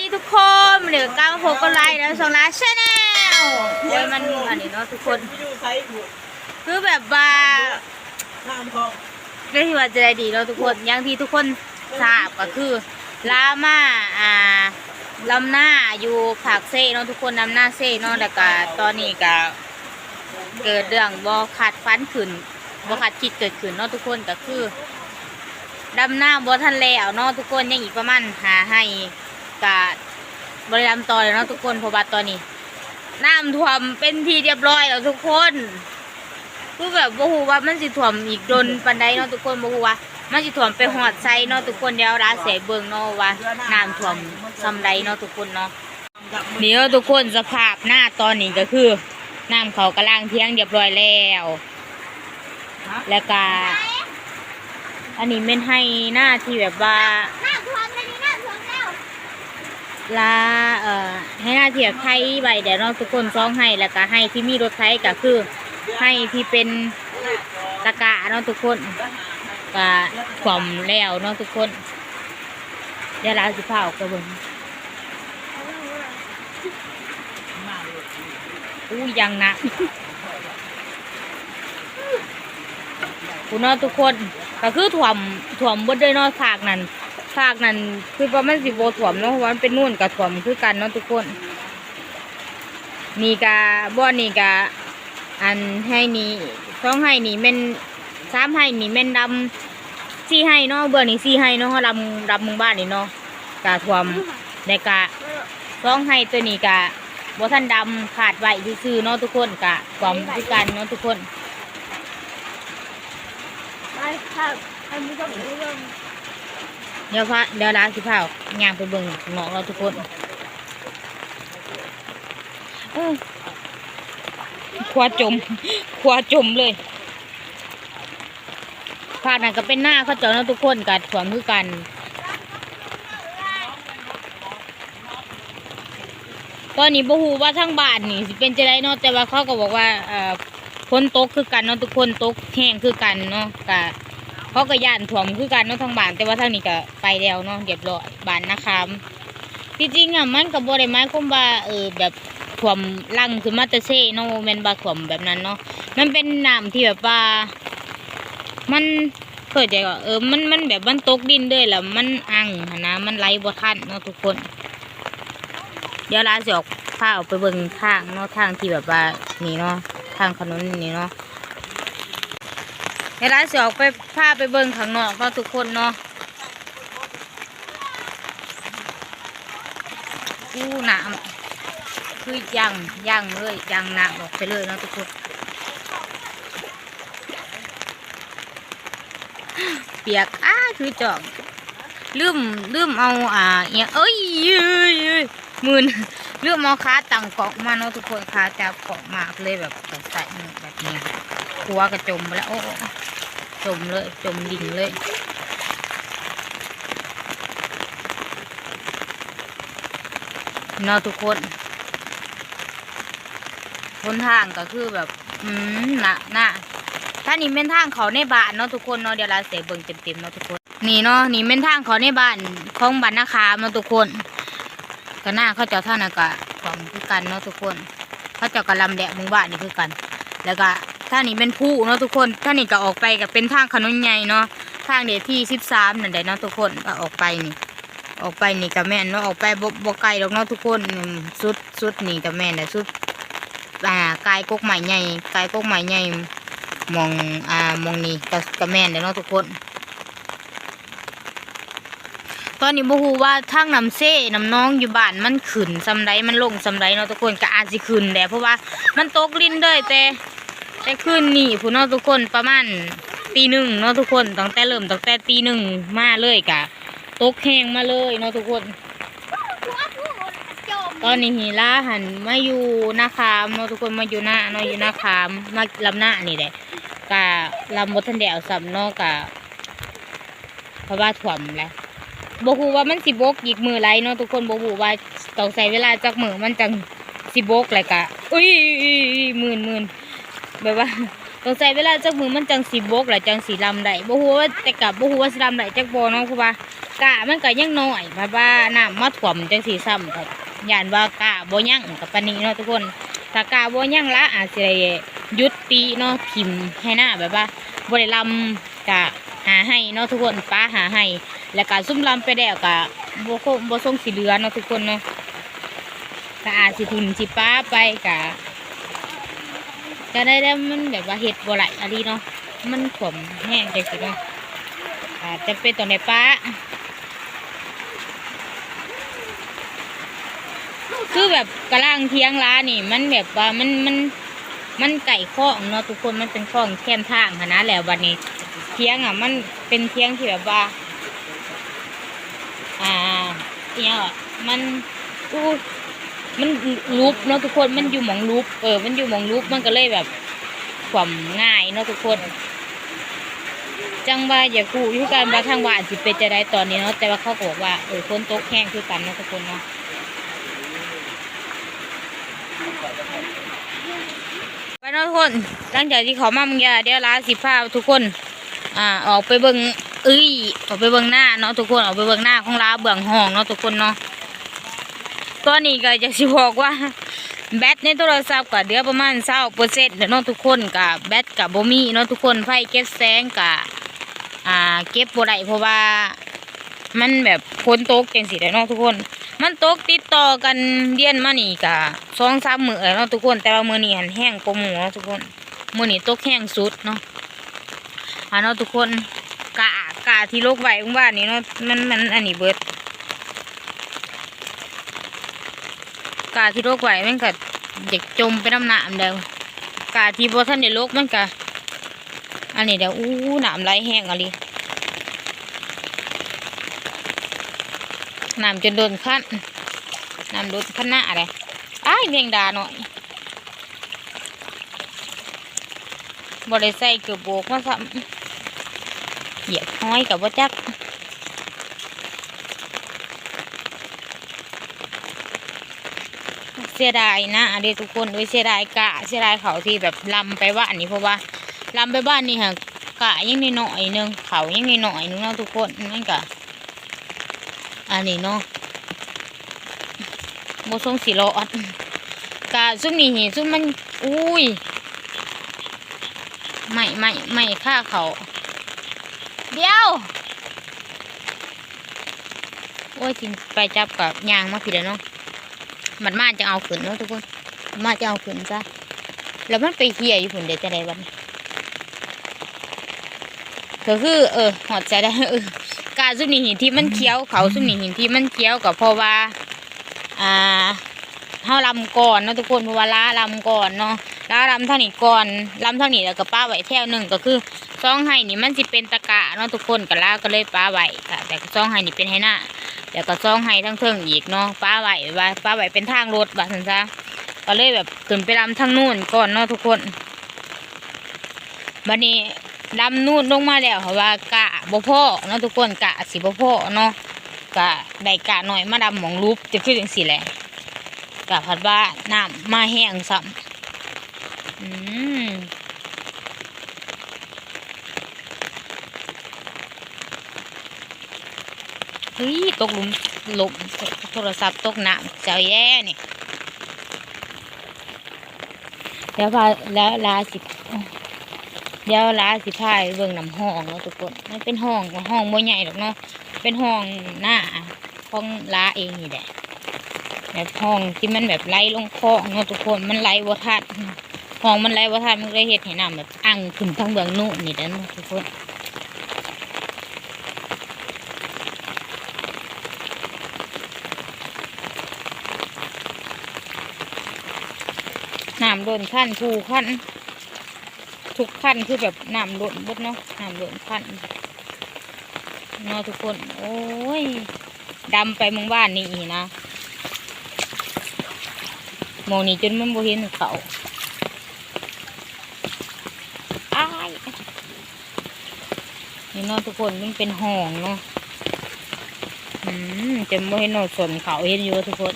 ดีทุกคนเหลือก้าวโพก็ไลค์แล้วสองล้านชาแนลโอ้ยมันอันนี้เนาะทุกคนคือแบบว่าน้ำของเรื่องที่ว่าจะได้ดีเนาะทุกคนอย่างที่ทุกคนทราบก็คือลามาอ่าลำหน้าอยู่ผากเซ่เนาะทุกคนลำหน้าเซ่เนาะแล้วก็ตอนนี้ก็เกิดเรื่องบอขาดฟันขึ้นบอขาดคิดเกิดขึ้นเนาะทุกคนก็คือดำหน้าบอทันแล้วเนาะทุกคนยังอีกประมาณหาให้ กะบริดำต่อเลยเนาะทุกคนพราะว่าตอนนี้น้ำท่วมเป็นทีเรียบร้อยแล้วทุกคนคือแบบบ่ฮู้ว่ามันสิถ่วมอีกโดนปานใดเนาะทุกคนบ่ฮู้ว่ามันสิถ่วมไปฮอดไซเนาะทุกคนเดี๋ยวราเสเบิ่งเนาะว่าน้ำท่วมซำใดเนาะทุกคนเนาะนี่เนาะทุกคนสภาพหน้าตอนนี้ก็คือน้ำเขากำลังเที่ยงเรียบร้อยแล้ว แล้วก็อันนี้เป็นให้หน้าที่แบบว่า น้ำท่วมเลยนี่น้ำท่วมแล้ว ลาเอ่อให้หน้าที่แบไทยใบเดี๋ยวเนาะทุกคนซ้องให้แล้วก็ให้ที่มีรถไทยก็คือให้ที่เป็นตะกะเนาะทุกคนก็ขวมแล้วเนาะทุกคนเดี๋ยวเราสิพาออกไปเบิ่งอู้ยังนะคุณเนาะทุกคนก็คือถ่วมถ่วมบดเลยเนาะภาคนั้น ภาคนั้นคือประมาณสิโบถ่วมเนาะเพราะว่ามันเป็นนู่นกับถ่วมคือกันเนาะทุกคน นี่กาบ่อนี่กาอันให้นี่สองให้นี่แม่นสามให้นี่แม่นดำสี่ให้เนาะเบื่อนี่สี่ให้เนาะเขาดำดำมึงบ้านนี่เนาะกาถ่วมแต่กะสองให้ตัวนี้กะบ่ทันดำขาดไว้ซื่อเนาะทุกคนกะถ่วมคือกันเนาะทุกคนไปครับอันนี้ต้อง เรื่องเดี๋ยวพระเดี๋ยวร้านสิพาย่างไปเบิ่งข้างนอกเราะทุกคนเออขวาจมขวาจมเลยภาคนั้นก็เป็นหน้าเขาเจ้าเนาะทุกคนกัดสวมคือกันตอนนี้บ่ฮู้ว่าทั้งบ้านนี่สิเป็นจะไดเนาะแต่ว่าเขาก็บอกว่าเอ่อฝนตกคือกันเนาะทุกคนตกแห้งคือกันเนาะกะ เขาก็ย่านถ่วมคือกันเนาะทางบ้านแต่ว่าทางนี้ก็ไปแล้วเนาะเรียบร้อยบ้านนะครับที่จริงอะมันก็บ่ได้หมายความว่าเออแบบถ่วมลังขึ้นมาแต่เซ่เนาะแมนบ่าถ่วมแบบนั้นเนาะมันเป็นน้ำที่แบบว่า มันเกิดใจว่าเออมันมันแบบมันตกดินเลยแล้วมันอังนะมันไหลบ่ทันเนาะทุกคน เดี๋ยวลาสิออกพาออกไปเบิ่งทางเนาะทางที่แบบว่านี่เนาะทางถนนนี่เนาะ เดี๋ยวเราสิออกไปพาไปเบิ่งข้างนอกเนาะทุกคนเนาะอู้หนามคือยังยังเลยยังหนาออกไปเลยเนาะทุกคน เปียกอ้าคือจอกลืมลืมเอาอ่าเอียเอ้ยเอ้ยเอ้ยมือนลืมเอาขาตั้งเกาะมาเนาะทุกคนขาจับเกาะมากเลยแบบใส่แบบนี้หัวกระจมไปแล้วโอ้ จมเลย จมดิ่งเลยเนาะทุกคนบนทางก็คือแบบ อืมน่ะนะถ้านี่เป็นทางเขาในบ้านเนาะทุกคนเนาะเดี๋ยวเราเสียเบิ่งเต็มๆเนาะทุกคน นี่เนาะนี่เป็นทางเขาในบ้านของบ้านนาคาเนาะทุกคนก็หน้าเขาเจ้าท่านน่ะก็ความคือกันเนาะทุกคน เขาเจ้ากระลำแดะมู่บ้านนี่คือกัน แล้วก็ ท่านี้เป็นผู้เนาะทุกคนท่านี้ก็ออกไปกับเป็นทางขนุนใหญ่เนาะทางเดียที่สิบสามนั่นแหละเนาะทุกคนก็ออกไปนี่ ออกไปนี่กับแม่นเนาะออกไปบ่บ่ไกลหรอกเนาะทุกคนสุดสุดนี่กับแม่นแต่สุดอ่ากายกกใหม่ใหญ่กายกกใหม่ใหญ่มองอ่ามองนี่กับกับแม่นเด้อเนาะทุกคน ตอนนี้บ่ฮู้ว่าทางน้ำเซ่น้ำน้องอยู่บ้านมันขึ้นซำใดมันลงซำใดเนาะทุกคนก็อาจสิขึ้นแหละเพราะว่ามันตกลิ้นเลยแต่ แต่คืนนี้ผู้เนาทุกคนประมาณตีหนึ่งเนาะทุกคนตั้งแต่เริ่มตั้งแต่ตีหนึ่งมาเลยกะตกแห้งมาเลยเนาะทุกคน ตอนนี้ฮีล่าหันมาอยู่นาคามเนาะทุกคนมาอยู่หน้าเนาะอยู่นาคามมาลำหน้านี่แหละกะลำบทันแดวสัมเนาะกะเพราะว่าถ่วมแหล้วบฮูว่ามันสิบกอีกมือไรเนาะทุกคนบฮูว่าต้องใส่เวลาจักมือมันจังสิบกเลยกะอุ้ยหมื่นหมื่น แบบว่าต้องใช้เวลาจักมือมันจังสีบกหรือจังสีลำได้บ่ฮู้ว่าแต่กับบ่ฮู้ว่าสิลำได้จักบ่เนาะเพราะว่ากะมันก็ยังน้อยเพราะว่าน้ำมาท่วมจังสีซ้ำครับย่านว่ากะบ่ยั่งกับปานนี้เนาะทุกคนถ้ากะบ่ยั่งละอาจสิได้หยุดตีเนาะทิมให้หน้าแบบว่าบ่ได้ลำกะหาให้เนาะทุกคนป้าหาให้แล้วก็ซุ่มลำไปแล้วกะบ่คบ่ทรงสีเหลือเนาะทุกคนเนาะก็อาจสิทิมสิป้าไปกะ ก็ได้แล้วมันแบบว่าเห็ดบัวไหลอะไรเนาะมันขมแห้งจังสิเนาะอาจจะเป็นตัวในป้าคือแบบกระล่างเทียงร้านนี่ มันแบบว่ามันมันมันไก่ข้องเนาะทุกคนมันเป็นข้องแคมทากันนะแล้ววันนี้เทียงอะ มันเป็นเทียงที่แบบว่า อ่าเนี่ยอะมันอู้ มันรูปเนาะทุกคนมันอยู่หมองรูปเออ มันอยู่หมองรูปมันก็เลยแบบความง่ายเนาะทุกคน จังว่าอย่ากูอยู่กันว่าทางว่าอาจสิเป็นจะได้ตอนนี้เนาะแต่ว่าเขาบอกว่าเออคนตกแห้งคือกันเนาะทุกคนเนาะไปเนาะทุกคนหลังจากที่ขามามึงยาเดี๋ยวลาสิพาทุกคน อ่า ออกไปเบิ่งเอ้ยออกไปเบิ่งหน้าเนาะทุกคนออกไปเบิ่งหน้าของลาเบื้องห้องเนาะทุกคนเนาะ ตอนนี้ก็จะสิบอกว่าแบตในโทรศัพท์ก็เดือประมาณเศร้าเปอร์เซ็นต์เนาะทุกคนกับแบตกับโบมีเนาะทุกคนไฟเก็บแสงกับอ่าเก็บบ่ได้เพราะว่ามันแบบฝนโต๊กจังสิได้เนาะทุกคน มันโต๊กติดต่อกันเดือนมานี่กะสองสามมือเนาะทุกคน แต่ว่ามือนี้หันแห้งกว่าหมูเนาะทุกคนมือนี้ตกแห้งสุดเนาะอ่าเนาะทุกคนกะกะที่โลกไว้ของบ้านนี่เนาะมันมันอันนี้เบิด กาที่โรคไหวมันก็เด็กจมไปน้ำหนามเดียวกาที่บ่ท่านในโรคมันก็อันนี้เดี๋ยวอู้หนามไหลแห้งอะไรหนามจนโดนขั้นหนามโดนขั้นหน้าอะไรอ้ายเมียงดาหน่อยบ่ได้ใส่เกือบโบกมาซ้ำเหยียบห้อยกับว่าจัก เสียดายนะอันนี้ทุกคนด้วยเสียดายกะเสียดายเขาที่แบบลำไปบ้านนี่เพราะว่าลำไปบ้านนี่ฮะกะยังนิดหน่อยนึงเขายังนิดหน่อยนึงเนาะทุกคนนั่นกะอันนี้เนาะโมทรงสีรอดกะซุ่มนี่เห็นซุ่มมันอุ้ยไม่ไม่ไม่ฆ่าเขาเดี๋ยวโอ้ยจินไปจับกับยางมาผิดแล้วเนาะ มันมาจะเอาขึ้นเนาะทุกคนมาจะเอาขึ้นจ้ะแล้วมันไปเฮียอยู่ผุนเดี๋ยวจะได้วันก็คือเออหอดใจได้เออกาซุ่มนี่หินที่มันเคี้ยวเขาซุ่มนี่หินที่มันเคี้ยวกับเพราะว่า อ่าเฮาลำก่อนเนาะทุกคนเพราะว่าล้าลำก่อนเนาะล้าลำเท่านี้ก่อนลำเท่านี้แล้วก็ป้าไว้แถวหนึ่งก็คือซองไห้นี่มันสิเป็นตะกะเนาะทุกคนก็ล้าก็เลยป้าไว้ค่ะแต่ซองไห้นี่เป็นให้หน้า แล้วก็ซ่องให้ทั้งเทิงอีกเนาะป้าไหวว่าป้าไหวเป็นทางรถบ่าสันซะก็เลยแบบขึ้นไปลำทางนู่นก่อนเนาะทุกคนบัดนี้ลำนู่นลงมาแล้วเพราะว่ากะบ่พ่อเนาะทุกคนกะสิบ่พ่อเนาะกะได้กะหน่อยมาดำหมองรูปจะคือจังสี่แหละกะพัดว่าน้ำมาแห้งซ้ำอืม เฮ้ยตกหลุมหลุมโทรศัพท์ตกน้ำเจ้าแย่นี่เดี๋ยวพาแล้วลาสิเดี๋ยวลาสิพายเบิ่งน้ำห้องเนาะทุกคนมันเป็นห้องห้องบ่ใหญ่หรอกเนาะเป็นห้องหน้าของลาเองนี่แหละแบบห้องที่มันแบบไหลลงคลองเนาะทุกคนมันไหลบ่ทันห้องมันไหลบ่ทันมันเลยเฮ็ดให้น้ำแบบอังขึ้นทางเบื้องนู้นนี่แหละทุกคน น้ำโดนขั้นทูขั้นทุกขั้นคือแบบน้ำล้นเบดเนาะน้ำล้นขั้นเนาะทุกคน โอ้ยดำไปมึงบ้านนี่นะมองนี่จนมันบ่เห็นเขาอ้ายนี่เนาะทุกคนมันเป็นห้องเนาะอืมจนบ่เห็นนาะส่วนเขาเห็นอยู่ทุกคน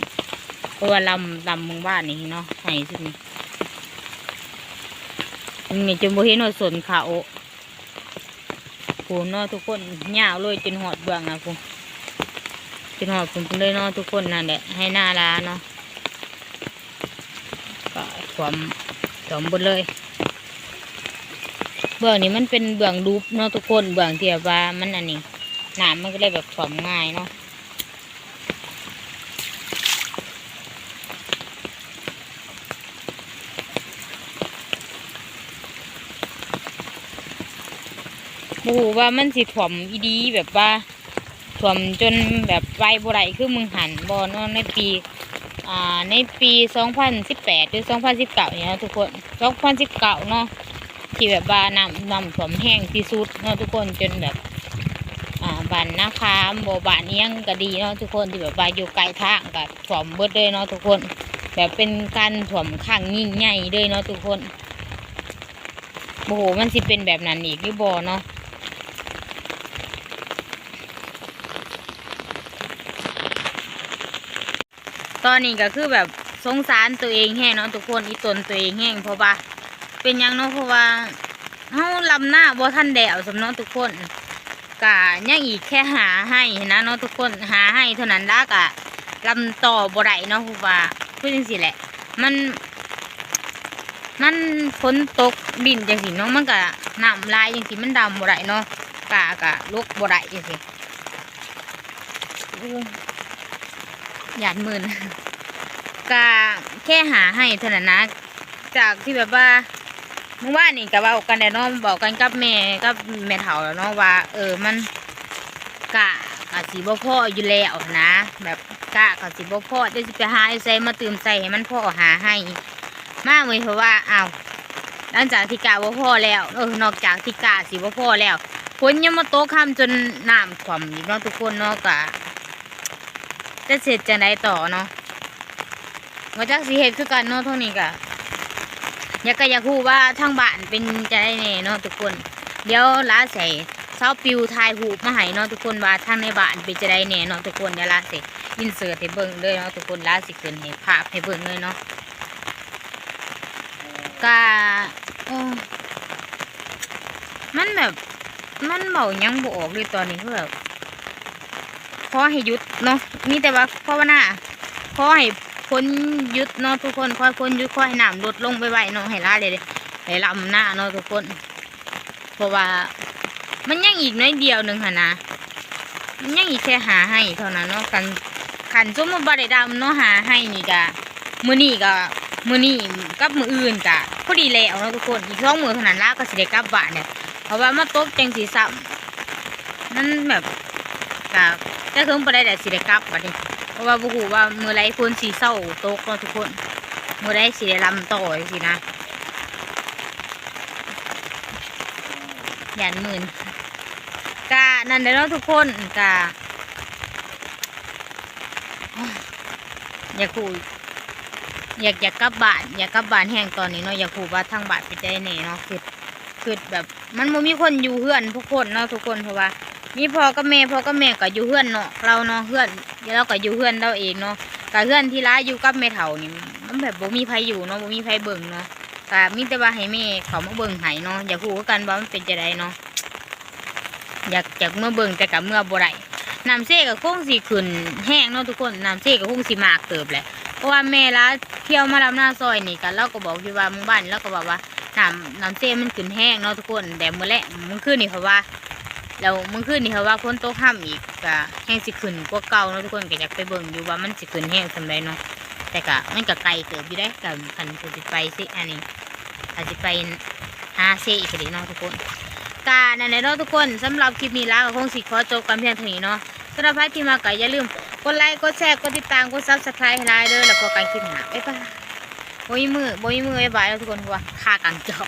เพราะว่าลำลำมึงบ้านนี่เนาะไห้สินี่ นี่จนบ่เห็นว่าสนเขาปูนาะทุกคนยาวเลยจนหอดเบื้องนะปูจนหอดปูเลยนาะทุกคนนั่นแหละให้หน้าลาเนาะก็ความสมบูรณ์เลย เบื้องนี้มันเป็นเบื้องรูปเนาะทุกคนเบื้องเที่แบบว่ามันอันนี้น้ำมันก็เลยแบบสมง่ายเนาะ โอ้โหว่ามันสิถ่วมอีดีแบบว่าถ่วมจนแบบไวบ่ไรคือมึงหันบอเนาะในปี อ่า ในปีสองพันสิบแปดหรือสองพันสิบเก้าเนี่ยเนาะทุกคนสองพันสิบเก้าเนาะที่แบบว่าน้ำน้ำถ่วมแห้งที่สุดเนาะทุกคนจนแบบ อ่าบานนาคามบ่บ้านเอียงก็ดีเนาะทุกคนที่แบบว่าอยู่ไกลทางก็ถ่วมเบิดเลยเนาะทุกคน แบบเป็นการถ่วมข้างยิ่งใหญ่เลยเนาะทุกคนโอ้โหมันสิเป็นแบบนั้นอีกหรือบ่เนาะ ตอนนี้ก็คือแบบสงสารตัวเองแห้งเนาะทุกคนอีตนตัวเองแห้งเพราะว่า เป็นยังเนาะเพราะว่าเฮาลำหน้าบ่ทันแดวสำเนาะทุกคนกะยังอีกแค่หาให้นะเนาะทุกคนหาให้เท่านั้นละกะลำต่อบ่ได้เนาะเพราะว่าพูดจังซี่แหละ มันมันฝนตกดินจังซี่เนาะมันก็น้ำลายจังซี่มันดำบ่ได้เนาะกะกะลุกบ่ได้จังซี่อู้ หยาดหมื่นกะแค่หาให้เท่านั้นนะ จากที่แบบว่าเมื่อวานนี่ก็ว่ากันแล้วเนาะบอกกันกับแม่กับแม่เฒ่าแล้วเนาะว่า เออมันกะกะสีบ่พ่ออยู่แล้วนะ แบบกะกะสีบ่พ่อจะสิไปหาไอ้ใส่มาเติมใส่ให้มันพ่อหาให้ มากเลยเพราะว่าอ้าวหลังจากที่กะบ่พ่อแล้วเออนอกจากที่กะสีบ่พ่อแล้วฝนยังมาโตค่ำจนน้ำท่วมอีกเนาะทุกคนเนาะกะ จะเสร็จจะไหนต่อเนาะว่าจากสีเหตุคือกันเนาะเท่านี้กะอยากก็อยากรู้ว่าทางบ้านเป็นจะได้แน่เนาะทุกคน เดี๋ยวลาใส่เช้าปิวทายหูมาให้เนาะทุกคนว่าทางในบ้านเป็นจะได้แน่เนาะทุกคนเดี๋ยวลาใส่อินเสิร์ตให้เบิ่งเลยเนาะทุกคนลาสิขึ้นให้ภาพให้เบิ่งเลยเนาะกะมันแบบมันเบายังบออกเลยตอนนี้คือแบบ ขอให้หยุดเนาะมีแต่ว่าภาวนาขอให้พ้นหยุดเนาะทุกคนขอให้พ้นหยุดขอให้น้ำลดลงไปไวเนาะให้ลาเลยให้ลำหน้าเนาะทุกคน เพราะว่า มันยังอีกน้อยเดียวหนึ่งค่ะนะมันยังอีกแค่หาให้เท่านั้นเนาะกันขันสมมติบริดำเนาะหาให้นี่กะมือนี่กะมือนี่กับมืออื่นกะพอดีแล้วเนาะทุกคนอีกสองมือเท่านั้นละก็สิได้กลับบ้านเนี่ยเพราะว่ามาตกจังสีซ้ำนั่นแบบก็ จะคืมไปได้แต่สิได้กลับบัดนี้ เพราะว่าบุหูว่ามือไรคนสีเศร้าโตกเนาะทุกคน มือไรสิได้ลำต่อสินะหยันหมื่นกะนั่นเด้อนทุกคนกะอยากคูอยากอยากกลับบ้านอยากกลับบ้านแห้งตอนนี้เนาะอยากคูว่าทางบ้านเป็นใจแน่เนาะคือคือแบบมันบ่มีคนอยู่เฮือนทุกคนเนาะทุกคนเพราะว่า มีพ่อกับแม่พ่อกับแม่ก็อยู่เฮือนเนาะเราเนาะเฮือนเดี๋ยวเราก็อยู่เฮือนเราเองเนาะกับเฮือนที่ร้ายอยู่กับแม่เฒ่านี่มันแบบบ่มีไผอยู่เนาะบ่มีไผเบิ่งเนาะก็มีแต่ว่าให้แม่เขามาเบิ่งให้เนาะอยากรู้คือกันว่ามันเป็นจังไดเนาะอยากอยากเมื่อเบิ่งแต่กับเมื่อบ่ได้น้ำเซ่ก็คงสิขึ้นแห้งเนาะทุกคนน้ำเซ่ก็คงสิมากเติบแหละเพราะว่าแม่ละเที่ยวมาลำหน้าซอยนี่กันเราก็บอกอยู่ว่าหมู่บ้านเราก็บอกว่าน้ำน้ำเซ่มันขึ้นแห้งเนาะทุกคนแต่มื้อแรกมื้อคืนนี่เพราะว่า แล้วเมื่อคืนนี่เขาว่าฝนตกห้ำอีกก็แห้งสิขึ้นกว่าเก่าเนาะทุกคนก็อยากไปเบิ่งอยู่ว่ามันสิขึ้นแห้งสำไรเนาะแต่ก็มันก็ไกลเกิดอยู่ได้กับคันสิไปสิอันนี้อาจจะไปหาเซอีกทีเนาะทุกคนกานั่นแหละเนาะทุกคนสำหรับคลิปนี้แล้วก็คงสิขอจบกันเพียงเท่านี้เนาะสำหรับใครที่มาก็อย่าลืมกดไลค์กดแชร์กดติดตามกดซับสไครต์ให้ไลน์เด้อแล้วก็การคลิปหน้าบ๊ายบายโบยมือโบยมือบ๊ายบายแล้วทุกคนเพราะว่าค่ากางจบ